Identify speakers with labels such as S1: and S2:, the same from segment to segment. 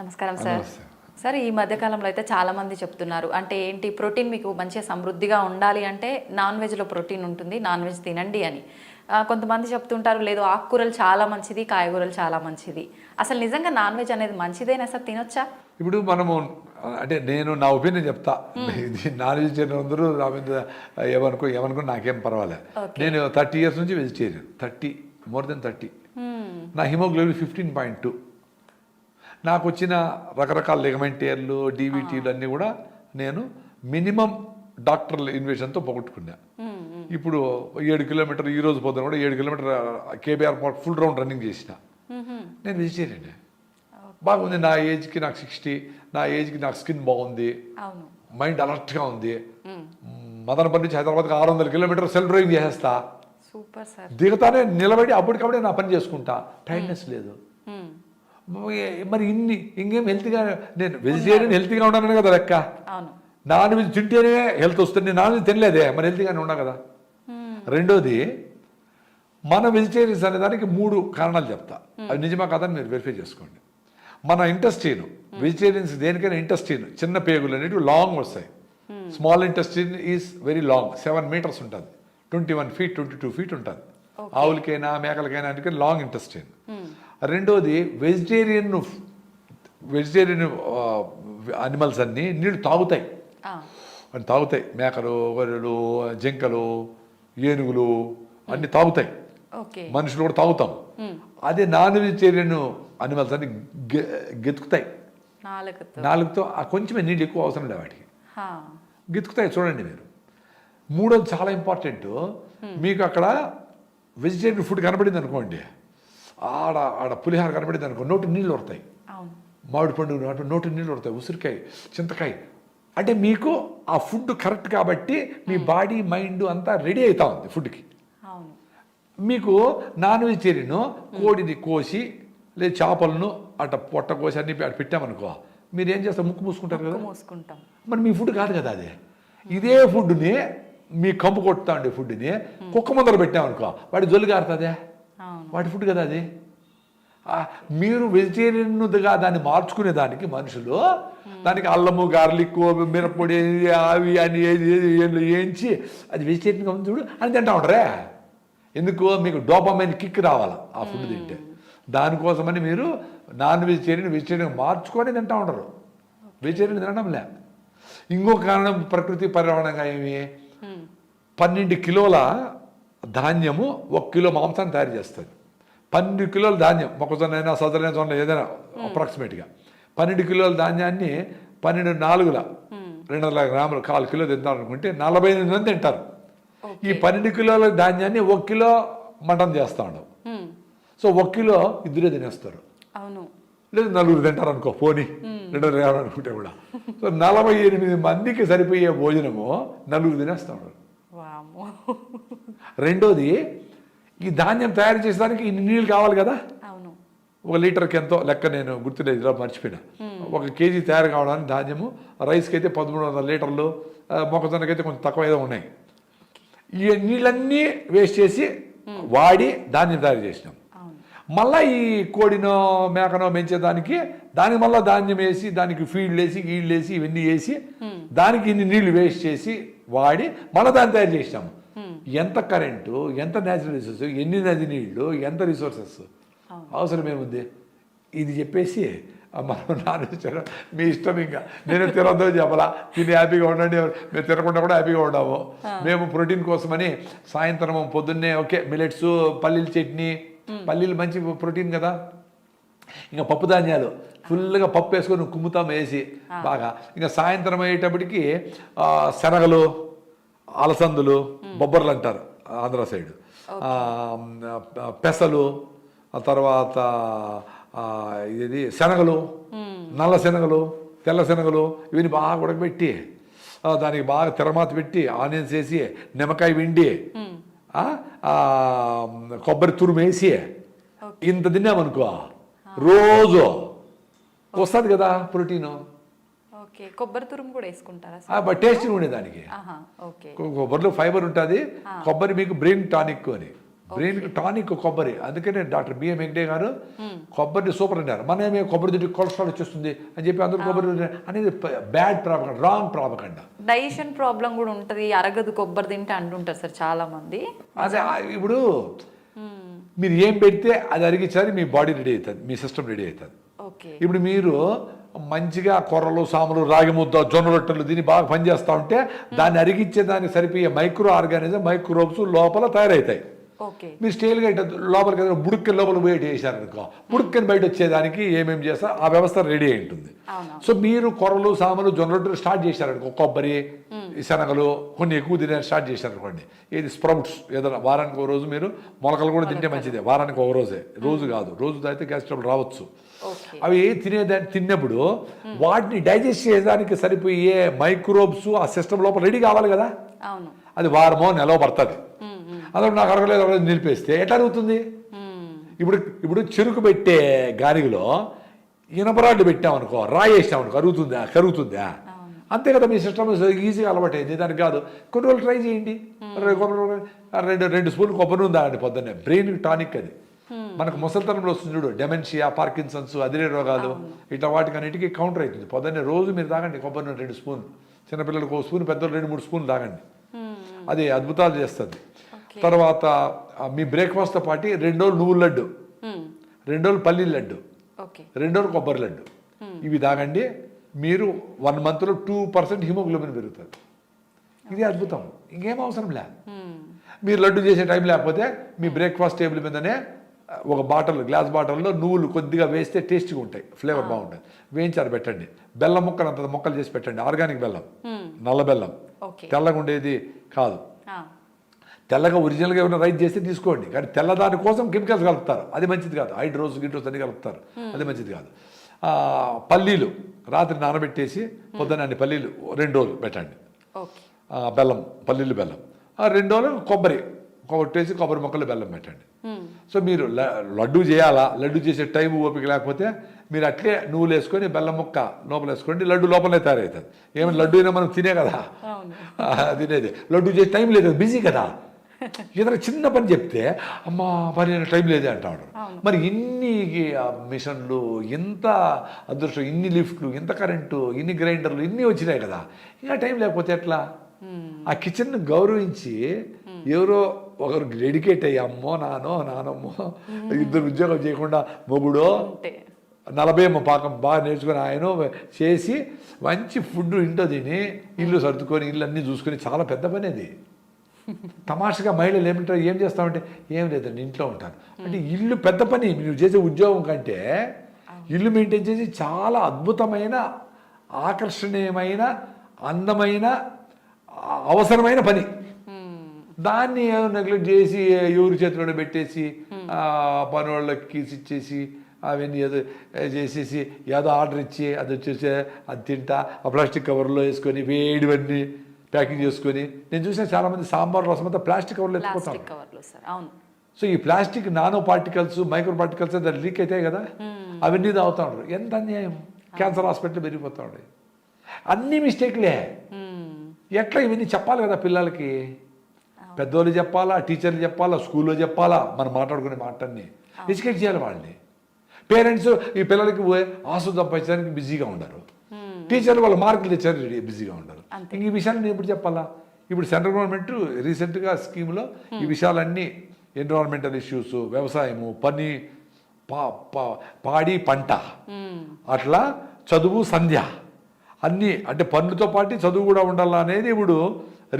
S1: నమస్కారం sir. Sir ఈ మధ్య కాలంలో అయితే చాలా మంది చెప్తున్నారు. అంటే ఏంటి ప్రోటీన్ మీకు మంచిగా సమృద్ధిగా ఉండాలి అంటే నాన్ వెజ్లో ప్రోటీన్ ఉంటుంది నాన్ వెజ్ తినండి అని. కొంతమంది చెప్తుంటారు లేదు ఆకుకూరలు చాలా మంచిది కాయగూరలు చాలా మంచిది. అసలు నిజంగా నాన్ వెజ్ అనేది మంచిదేనా సార్ తినొచ్చా?
S2: ఇప్పుడు మనము అంటే నేను నా ఒపీనియన్ చెప్తా. ఇది నాన్ వెజిటేరియన్ అందరూ నా మీద ఏమనుకో ఏమనుకో నాకేం పర్వాలేదు. నేను థర్టీ ఇయర్స్ నుంచి vegetarian thirty more then thirty. నా హిమోగ్లోబిన్ ఫిఫ్టీన్ పాయింట్ టూ. నాకు వచ్చిన రకరకాల లిగమెంటేర్లు డీవీటీలు అన్నీ కూడా నేను మినిమం డాక్టర్ల ఇన్వేషన్తో పోగొట్టుకున్నా. ఇప్పుడు ఏడు కిలోమీటర్ ఈ రోజు పొద్దున కూడా ఏడు kilometre KBR full round running చేసిన. నేను వెజిటేరియన్ బాగుంది నా ఏజ్కి నాకు సిక్స్టీ నా ఏజ్కి నాకు స్కిన్ బాగుంది. మైండ్ అలర్ట్గా ఉంది. మదనపల్లి నుంచి హైదరాబాద్కి ఆరు వందల కిలోమీటర్ సెల్ డ్రైవింగ్ చేసేస్తా. దిగతానే నిలబడి అప్పటికప్పుడే నా పని చేసుకుంటా. టైర్డ్నెస్ లేదు. మరి ఇన్ని ఇంకేం హెల్త్గా నేను వెజిటేరియన్ హెల్తీగా ఉన్నాను కదా లెక్క.
S1: అవును.
S2: నాన్ వెజ్ తింటేనే హెల్త్ వస్తుంది నేను నాన్ వెజ్ తినలేదే మరి హెల్తీగానే ఉన్నా కదా. రెండోది మన వెజిటేరియన్స్ అనే దానికి మూడు కారణాలు చెప్తా. అవి నిజమా కాదని మీరు వెరిఫై చేసుకోండి. మన ఇంటెస్టీన్ వెజిటేరియన్స్ దేనికైనా ఇంటెస్టీన్ చిన్న పేగులు అనేవి లాంగ్ వస్తాయి. Small intestine is very long seven metres ఉంటుంది. Twenty one feet twenty two feet ఉంటుంది ఆవులకైనా మేకలకైనా అంటే లాంగ్ ఇంటెస్టీన్ రెండోది వెజిటేరియన్ వెజిటేరియన్ అనిమల్స్ అన్నీ నీళ్ళు తాగుతాయి. అని తాగుతాయి. మేకలు గొర్రెలు జింకలు ఏనుగులు అన్ని తాగుతాయి. మనుషులు కూడా తాగుతాం. అదే నాన్ వెజిటేరియన్ అనిమల్స్ అన్ని గెతుకుతాయి.
S1: నాలుగుతో.
S2: కొంచెమే నీళ్ళు ఎక్కువ అవసరం లేదు వాటికి. గెతుకుతాయి చూడండి మీరు. మూడోది చాలా ఇంపార్టెంట్ మీకు అక్కడ వెజిటేరియన్ ఫుడ్ కనపడింది అనుకోండి ఆడ ఆడ పులిహార కనపడింది అనుకో నోటి నీళ్ళు వస్తాయి
S1: అవును.
S2: మామిడి పండు నాటు నోటి నీళ్ళు పడతాయి ఉసిరికాయ చింతకాయ. అంటే మీకు ఆ ఫుడ్ కరెక్ట్ కాబట్టి మీ బాడీ మైండ్ అంతా రెడీ అవుతా ఉంది ఫుడ్కి. మీకు నాన్ వెజిటేరియన్ కోడిని కోసి లేదా చేపలను అట్ట పొట్ట కోసి అన్ని అటు పెట్టామనుకో మీరు ఏం చేస్తారు? ముక్కు మూసుకుంటారు కదా? మరి మీ ఫుడ్ కాదు కదా అది? ఇదే ఫుడ్ని మీ కంపు కొడతా ఉండే ఫుడ్ని కుక్క ముందర పెట్టామనుకో వాడి జొల్లు కారుతుందే వాటి ఫుడ్ కదా అది? మీరు వెజిటేరియన్గా దాన్ని మార్చుకునే దానికి మనుషులు దానికి అల్లము గార్లిక్ మిరప్పొడి అవి అని ఏది ఏది ఏది వేయించి అది వెజిటేరియన్గా ఉంది చూడు అని తింటా ఉంటారే? ఎందుకు? మీకు డోపమైన కిక్ రావాలి ఆ ఫుడ్ తింటే. దానికోసమని మీరు నాన్ వెజిటేరియన్ వెజిటేరియన్ మార్చుకొని తింటా ఉంటారు. వెజిటేరియన్ తినడం లే. ఇంకో కారణం ప్రకృతి పర్యావరణంగా ఏమి. పన్నెండు కిలోల ధాన్యము ఒక కిలో మాంసాన్ని తయారు చేస్తుంది. పన్నెండు కిలోల ధాన్యం మొక్కజొన్న అయినా సదరైన జొన్న ఏదైనా అప్రాక్సిమేట్గా. పన్నెండు కిలోల ధాన్యాన్ని పన్నెండు నాలుగుల రెండు వందల గ్రాములు కాలు కిలో తింటారు అనుకుంటే నలభై ఎనిమిది మంది తింటారు. ఈ పన్నెండు కిలోల ధాన్యాన్ని ఒక కిలో మటన్ చేస్తా ఉండవు. సో ఒక కిలో ఇద్దరే తినేస్తారు.
S1: అవును.
S2: లేదు నలుగురు తింటారు అనుకో పోనీ రెండు వందల అనుకుంటే కూడా. సో నలభై ఎనిమిది మందికి సరిపోయే భోజనము నలుగురు తినేస్తా ఉన్నారు
S1: వామ్మో.
S2: రెండోది ఈ ధాన్యం తయారు చేసేదానికి ఇన్ని నీళ్ళు కావాలి కదా?
S1: అవును.
S2: ఒక లీటర్కి ఎంతో లెక్క నేను గుర్తులేదు ఇలా మర్చిపోయినా. ఒక కేజీ తయారు కావడానికి ధాన్యము రైస్కి అయితే పదమూడు వందల లీటర్లు మొక్కజొన్నకి అయితే కొంచెం తక్కువ ఏదో ఉన్నాయి. ఈ నీళ్ళన్నీ వేస్ట్ చేసి వాడి ధాన్యం తయారు చేసినాం. మళ్ళా ఈ కోడినో మేకనో పెంచేదానికి దానికి మళ్ళీ ధాన్యం వేసి దానికి ఫీల్డ్ వేసి గీళ్ళు వేసి ఇవన్నీ వేసి దానికి ఇన్ని నీళ్ళు వేస్ట్ చేసి వాడి మళ్ళీ దాన్ని తయారు చేసినాము ఎంత కరెంటు ఎంత న్యాచురల్ రిసోర్స్ ఎన్ని నది నీళ్ళు ఎంత రిసోర్సెస్ అవసరం ఏముంది? ఇది చెప్పేసి మనం నాన్ మీ ఇష్టం ఇంకా. నేను తినొద్దు చెప్పలా? తిని హ్యాపీగా ఉండండి. మేము తినకుండా కూడా హ్యాపీగా ఉన్నాము మేము ప్రోటీన్ కోసమని సాయంత్రం పొద్దున్నే ఓకే మిలెట్స్ పల్లీల చట్నీ పల్లీలు మంచి ప్రోటీన్ కదా. ఇంకా పప్పు ధాన్యాలు ఫుల్గా పప్పు వేసుకొని కుమ్ముతాం వేసి బాగా. ఇంకా సాయంత్రం అయ్యేటప్పటికి ఆ, శనగలు అలసందులు బొబ్బర్లు అంటారు ఆంధ్ర సైడ్. పెసలు తర్వాత ఆ, ఇది శనగలు నల్ల శనగలు తెల్ల శనగలు ఇవన్నీ బాగా ఉడకబెట్టి దానికి బాగా తెరమాత పెట్టి ఆనియన్స్ వేసి నిమ్మకాయ విండి ఆ, కొబ్బరి తురుము వేసి ఇంత తిన్నామనుకో రోజు వస్తుంది కదా ప్రోటీను
S1: కొబ్బరి తురుము కూడా వేసుకుంటారా
S2: టేస్టీ ఉండేదానికి
S1: ఆహా ఓకే
S2: కొబ్బరిలో ఫైబర్ ఉంటుంది కొబ్బరి మీకు బ్రెయిన్ టానిక్ అని బ్రెయిన్కి టానిక్ కొబ్బరి అందుకనే డాక్టర్ బిఎం వెంకటే గారు కొబ్బరిని సూపర్ అన్నారు మన ఏమే కొబ్బరి తింటే కొలెస్ట్రాల్ వచ్చేస్తుంది అని చెప్పి అందరూ కొబ్బరి అనేది bad propaganda wrong propaganda
S1: digestion problem కూడా ఉంటుంది అరగదు కొబ్బరి తింటే అంటుంటారు సార్ చాలా మంది
S2: అదే ఇప్పుడు మీరు ఏం పెడితే అది అరిగించాలి మీ బాడీ రెడీ అవుతుంది మీ సిస్టమ్ రెడీ అవుతుంది.
S1: ఓకే.
S2: ఇప్పుడు మీరు మంచిగా కొర్రలు సాములు రాగి ముద్ద జొన్న రొట్టెలు దీన్ని బాగా పనిచేస్తూ ఉంటే దాన్ని అరిగించే దానికి సరిపోయే మైక్రో ఆర్గానిజం మైక్రోబ్స్ లోపల తయారవుతాయి. మీరు స్టైల్గా ఇట్లా లోపలికి బుడుక్కని లోపల పోయి వేసారనుకో బుడుక్కని బయట వచ్చేదానికి ఏమేమి చేస్తారు ఆ వ్యవస్థ రెడీ అయి ఉంటుంది. సో మీరు కొరలు సామలు జొన్న రొట్టెలు స్టార్ట్ చేశారనుకో కొబ్బరి శనగలు కొన్ని ఎక్కువ తినే స్టార్ట్ చేశారనుకోండి ఏది స్ప్రౌట్స్ ఏదైనా వారానికి ఒక రోజు మీరు మొలకలు కూడా తింటే మంచిదే వారానికి ఒక రోజే రోజు కాదు రోజు తాగితే గ్యాస్ ట్రబుల్ రావచ్చు. అవి తినేదాన్ని తిన్నప్పుడు వాటిని డైజెస్ట్ చేయడానికి సరిపోయే మైక్రోబ్స్ ఆ సిస్టమ్ లోపల రెడీ కావాలి కదా? అది వారమో నెలవ పడుతుంది. అందులో నాకు అరగలేదు అరగలేదు నిలిపేస్తే. ఎట్లా అరుగుతుంది. ఇప్పుడు ఇప్పుడు చెరుకు పెట్టే గారిలో ఇనపరాళ్ళు పెట్టామనుకో రాయి వేసామనుకో అరుగుతుందా? కరుగుతుందా? అంతే కదా మీ సిస్టమ్ ఈజీగా అలవాటైంది. దానికి కాదు. కొన్ని రోజులు ట్రై చేయండి. రెండు రెండు స్పూన్లు కొబ్బరి ఉందా అండి పొద్దున్నే. బ్రెయిన్ టానిక్ అది. మనకు ముసలితనంలో వస్తుంది చూడు డెమెన్షియా పార్కిన్సన్స్ అదిరే రోగాలు. ఇట్లా వాటికి అన్నిటికీ కౌంటర్ అవుతుంది. పొద్దున్నే రోజు మీరు తాగండి కొబ్బరి రెండు స్పూన్ చిన్నపిల్లలకు ఒక స్పూన్ పెద్దలు రెండు మూడు స్పూన్లు తాగండి. అది అద్భుతాలు చేస్తుంది. తర్వాత మీ బ్రేక్ఫాస్ట్తో పాటు రెండు రోజులు నువ్వుల లడ్డు
S1: మ్మ్.
S2: రెండు రోజులు పల్లీల లడ్డు రెండు రోజులు కొబ్బరి లడ్డు. ఇవి తాగండి మీరు వన్ మంత్లో టూ పర్సెంట్ హిమోగ్లోబిన్ పెరుగుతుంది. ఇది అద్భుతం. ఇంకేం అవసరం లే.
S1: మ్మ్.
S2: మీరు లడ్డు చేసే టైం లేకపోతే మీ బ్రేక్ఫాస్ట్ టేబుల్ మీదనే ఒక బాటిల్ గ్లాస్ బాటిల్లో నువ్వులు కొద్దిగా వేస్తే టేస్టీగా ఉంటాయి ఫ్లేవర్ బాగుంటుంది వేయించారు పెట్టండి. బెల్లం ముక్కలు అంత ముక్కలు చేసి పెట్టండి. ఆర్గానిక్ బెల్లం. నల్ల బెల్లం. తెల్లగా ఉండేది కాదు.
S1: ఆ.
S2: తెల్లగా ఒరిజినల్గా ఏమైనా రైట్ చేస్తే తీసుకోండి. కానీ తెల్లదాని కోసం కెమికల్స్ కలుపుతారు. అది మంచిది కాదు. హైడ్రోస్ గిడ్రోస్ అన్ని కలుపుతారు. అది మంచిది కాదు. పల్లీలు రాత్రి నానబెట్టేసి పొద్దున్న అన్ని పల్లీలు రెండు రోజులు పెట్టండి. బెల్లం పల్లీలు బెల్లం. రెండు రోజులు కొబ్బరి కొట్టేసి కొబ్బరి మొక్కలు బెల్లం పెట్టండి. సో మీరు లడ్డు చేయాలా? లడ్డు చేసే టైం ఓపిక లేకపోతే మీరు అట్లే నువ్వులు వేసుకొని బెల్లం ముక్క లోపల వేసుకోండి. లడ్డు లోపలే తయారవుతుంది. ఏమైనా లడ్డు అయినా మనం తినే కదా? తినేది. లడ్డు చేసే టైం లేదు. బిజీ కదా? ఏదైనా చిన్న పని చెప్తే అమ్మా పని టైం లేదే అంటాడు. మరి ఇన్ని మిషన్లు ఇంత అదృష్టం ఇన్ని లిఫ్ట్లు ఇంత కరెంటు ఇన్ని గ్రైండర్లు ఇన్ని వచ్చినాయి కదా. ఇంకా టైం లేకపోతే ఎట్లా? ఆ కిచెన్ గౌరవించి ఎవరో ఒకరు డెడికేట్ అయ్యి అమ్మో నానో నానమ్మో ఇద్దరు ఉద్యోగం చేయకుండా మొగుడో నలభై పాకం బాగా నేర్చుకొని ఆయన చేసి మంచి ఫుడ్ ఇంట్లో తిని ఇల్లు సర్దుకొని ఇల్లు అన్నీ చూసుకొని చాలా పెద్ద పని అది. తమాషగా మహిళలు ఏమిటారు ఏం చేస్తామంటే ఏం లేదండి ఇంట్లో ఉంటాను. అంటే ఇల్లు పెద్ద పని నువ్వు చేసే ఉద్యోగం కంటే ఇల్లు మెయింటైన్ చేసి చాలా అద్భుతమైన ఆకర్షణీయమైన అందమైన అవసరమైన పని. దాన్ని నెగ్లెక్ట్ చేసి ఎవరి చేతిలోనే పెట్టేసి ఆ, పని వాళ్ళకి కీస్ ఇచ్చేసి అవన్నీ ఏదో చేసేసి ఏదో ఆర్డర్ ఇచ్చి అది వచ్చేసి అది తింటా ఆ ప్లాస్టిక్ కవర్లో వేసుకొని వేడివన్నీ ప్యాకింగ్ చేసుకొని నేను చూసిన చాలా మంది సాంబార్ రసం అంతా ప్లాస్టిక్ కవర్లో ఎత్తుకుంటాను
S1: అవును.
S2: సో ఈ plastic nano particles micro particles దాన్ని లీక్ అవుతాయి కదా? అవన్నీ తాగుతా ఉంటారు ఎంత అన్యాయం? క్యాన్సర్ హాస్పిటల్ పెరిగిపోతా ఉండే అన్ని మిస్టేక్లే. ఎట్లా ఇవన్నీ చెప్పాలి కదా పిల్లలకి? పెద్దోళ్ళు చెప్పాలా టీచర్లు చెప్పాలా స్కూల్లో చెప్పాలా? మనం మాట్లాడుకునే మాటన్ని ఎడ్యుకేట్ చేయాలి వాళ్ళని. పేరెంట్స్ ఈ పిల్లలకి పోయి ఆసు సంపాదించడానికి బిజీగా ఉండరు. టీచర్లు వాళ్ళ మార్కులు తెచ్చారు బిజీగా ఇంక ఈ విషయాలు నేను ఎప్పుడు చెప్పాలా? ఇప్పుడు సెంట్రల్ గవర్నమెంట్ రీసెంట్గా స్కీమ్లో ఈ విషయాలన్నీ ఎన్విరాన్మెంటల్ ఇష్యూస్ వ్యవసాయము పని పాడి పంట అట్లా చదువు సంధ్య అన్నీ అంటే పన్నుతో పాటు చదువు కూడా ఉండాలా అనేది ఇప్పుడు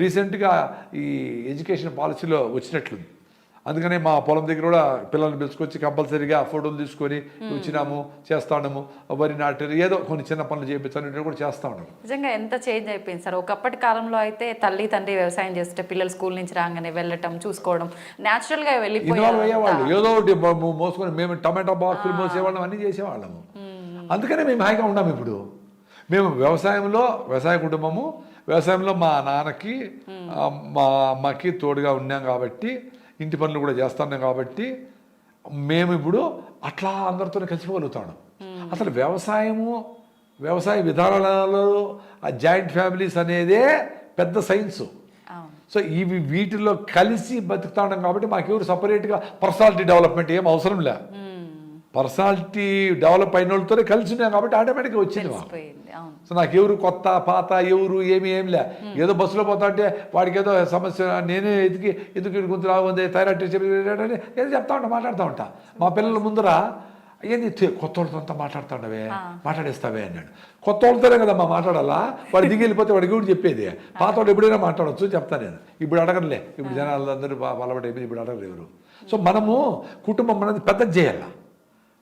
S2: రీసెంట్గా ఈ ఎడ్యుకేషన్ పాలసీలో వచ్చినట్లుంది. అందుకనే మా పొలం దగ్గర కూడా పిల్లల్ని పిలుచుకొచ్చి కంపల్సరీగా ఫోటోలు తీసుకొని వచ్చినాము చేస్తా ఉన్నాము. వరి నాటారు ఏదో కొన్ని చిన్న పనులు చేయించాలి కూడా చేస్తా ఉన్నాము
S1: నిజంగా ఎంత చేంజ్ అయిపోయింది సార్. ఒకప్పటి కాలంలో అయితే తల్లి తండ్రి వ్యవసాయం చేస్తే పిల్లలు స్కూల్ నుంచి రాగానే వెళ్ళటం చూసుకోవడం న్యాచురల్గా
S2: ఇన్వాల్వ్ అయ్యేవాళ్ళు. ఏదో ఒకటి మోసుకొని మేము టమాటా బాక్సులు మోసేవాళ్ళం అన్నీ చేసేవాళ్ళము. అందుకనే మేము హాయిగా ఉన్నాము ఇప్పుడు. మేము వ్యవసాయంలో వ్యవసాయ కుటుంబము వ్యవసాయంలో మా నాన్నకి మా అమ్మకి తోడుగా ఉన్నాం కాబట్టి ఇంటి పనులు కూడా చేస్తున్నాం కాబట్టి మేము ఇప్పుడు అట్లా అందరితో కలిసిపోగలుగుతాం అసలు వ్యవసాయము వ్యవసాయ విధానాలలో ఆ జాయింట్ ఫ్యామిలీస్ అనేదే పెద్ద సైన్సు. సో ఇవి వీటిలో కలిసి బతుకుతా కాబట్టి మాకెవరు సపరేట్గా పర్సనాలిటీ డెవలప్మెంట్ ఏం అవసరం లే. పర్సనాలిటీ డెవలప్ అయిన వాళ్ళతోనే కలిసి ఉన్నాం కాబట్టి ఆటోమేటిక్గా వచ్చింది సో నాకు ఎవరు కొత్త పాత ఎవరు ఏమి ఏం లే. ఏదో బస్సులో పోతా అంటే వాడికి ఏదో సమస్య నేనే ఎందుకు ఇటు గుంతు రాగుంది థైరాయిడ్ టెస్ట్ చేయాలి, ఏదో చెప్తా ఉంటా మాట్లాడుతూ ఉంటా. మా పిల్లల ముందర ఏంది కొత్త వాళ్ళతో అంతా మాట్లాడుతుండవే మాట్లాడేస్తావే అన్నాడు. కొత్త వాళ్ళతోనే కదమ్మా మాట్లాడాలా? వాడు దిగి వెళ్ళిపోతే వాడికి కూడా చెప్పేది? పాత వాళ్ళు ఎప్పుడైనా మాట్లాడవచ్చు చెప్తా నేను. ఇప్పుడు అడగలే ఇప్పుడు జనాలు అందరూ అలవాటు ఇప్పుడు అడగరు ఎవరు. సో మనము కుటుంబం అనేది పెద్దది చేయాల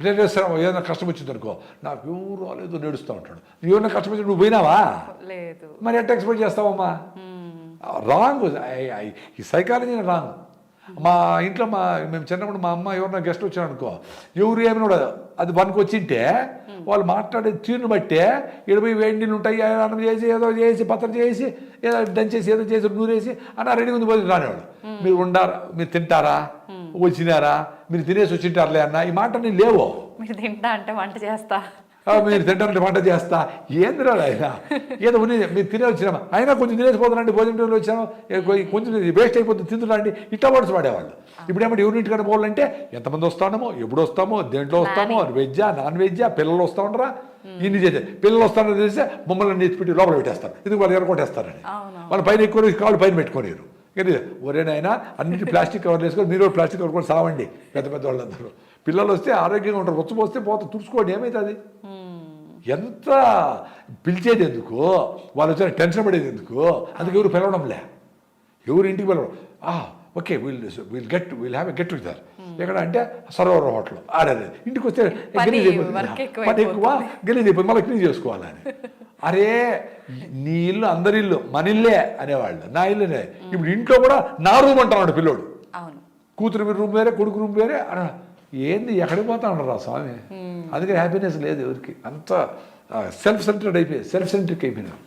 S2: రిలేటివ్స్ ఏదైనా కష్టం వచ్చింది అనుకో నాకు ఎవరు రాలేదు నేడుస్తూ ఉంటాడు. నువ్వు ఏమైనా కష్టం వచ్చి నువ్వు పోయినావా?
S1: లేదు.
S2: మరి ఎట్లా ఎక్స్పెక్ట్ చేస్తావమ్మా? రాంగ్. ఈ సైకాలజీ రాంగ్. మా ఇంట్లో మా మేము చిన్నప్పుడు మా అమ్మ ఎవరైనా గెస్ట్ వచ్చారు అనుకో ఎవరు ఏమైనా కూడా అది పనికి వచ్చింటే వాళ్ళు మాట్లాడే తీరును బట్టే ఇరవై వేడి నీళ్ళు ఉంటాయి అన్నం చేసి ఏదో చేసి పత్రం చేసి ఏదో దంచేసి ఏదో చేసి నూరేసి అన్న రెడీ ఉంది పోయి రానివాడు. మీరు ఉండారా? మీరు తింటారా? వచ్చినారా మీరు తినేసి వచ్చింటారులే అన్న ఈ మాట నేను లేవు.
S1: మీరు తింటా అంటే వంట చేస్తా.
S2: మీరు తింటారంటే వంట చేస్తా. ఏంది రాడు ఆయన? ఏదో ఉంది మీరు తినే వచ్చినామా? అయినా కొంచెం తినేసిపోతారండి భోజనం టైంలో వచ్చాము కొంచెం వేస్ట్ అయిపోతుంది తింటున్నాండి ఇట్లా వర్డ్స్ వాడేవాళ్ళు. ఇప్పుడు ఏమంటే ఎవరింటికన్నా పోవాలంటే ఎంతమంది వస్తామో ఎప్పుడు వస్తామో దేంట్లో వస్తామో వెజ్జా నాన్ వెజ్జా పిల్లలు వస్తా ఉండరా? ఇన్ని చేసే పిల్లలు వస్తారని తెలిస్తే మమ్మల్ని నెత్తిపెట్టి లోపల పెట్టేస్తారు. ఎందుకు వాళ్ళు ఎరగొట్టేస్తారని. వాళ్ళు పైన ఎక్కువ కాళ్ళు పైన పెట్టుకోలేరు. కానీ ఒరేనైనా అన్నిటి ప్లాస్టిక్ కవర్లు వేసుకొని మీరు ప్లాస్టిక్ కవర్ కూడా సావండి పెద్ద పెద్ద వాళ్ళందరూ. పిల్లలు వస్తే ఆరోగ్యంగా ఉంటారు రొచ్చు పోస్తే పోతే తుడుచుకోండి ఏమవుతుంది ఎంత పిలిచేది ఎందుకు? వాళ్ళు వచ్చిన టెన్షన్ పడేది ఎందుకు? అందుకు ఎవరు పిలవడంలే. ఎవరు ఇంటికి పిలవడం? Okay will will get will have a get together ఎక్కడ అంటే సరోవర్ హోటల్ ఆడేది. ఇంటికి వస్తే గలీజ్ అయిపోతుంది. పని ఎక్కువ అయిపోతుంది. మళ్ళీ క్లీన్ చేసుకోవాలని. అరే నీ ఇల్లు అందరి ఇల్లు మన ఇల్లే అనేవాళ్ళు. నా ఇల్లునే. ఇప్పుడు ఇంట్లో కూడా నా రూమ్ అంటున్నాడు పిల్లోడు. కూతురు రూమ్ వేరే కొడుకు రూమ్ వేరే. ఏంది ఎక్కడికి పోతా ఉండరా స్వామి? అందుకే హ్యాపీనెస్ లేదు ఎవరికి. అంత సెల్ఫ్ సెంటర్డ్ అయిపోయి సెల్ఫ్ సెంట్రిక్ అయిపోయినారు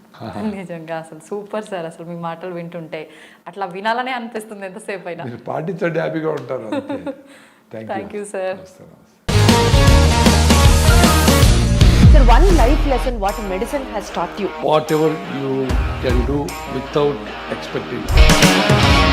S1: నిజంగా అసలు సూపర్ సార్ అసలు మీ మాటలు వింటుంటే అట్లా వినాలనే అనిపిస్తుంది ఎంతసేపు అయినా
S2: మీరు పాటించండి హ్యాపీగా ఉంటారు thank
S1: thank you sir
S3: Sir, one life lesson what medicine has taught you.
S4: whatever you can do without expecting.